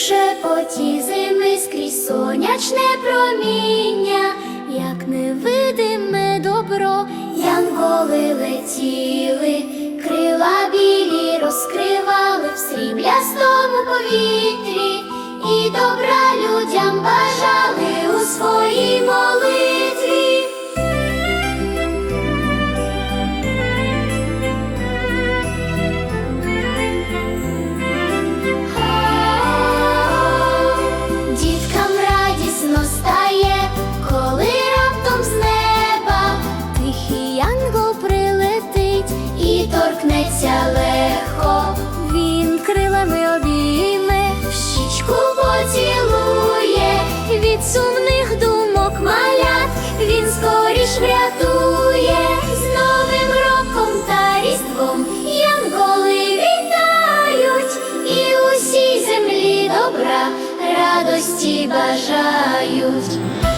шепоті зими скрізь сонячне проміння, як невидиме добро, янголи летіли, крила білі розкривали в сріблястому повітрі, торкнеться легко. Він крилами обійме, щічку поцілує, від сумних думок малят він скоріш врятує з Новим роком та різдвом янголи вітають і усій землі добра радості бажають.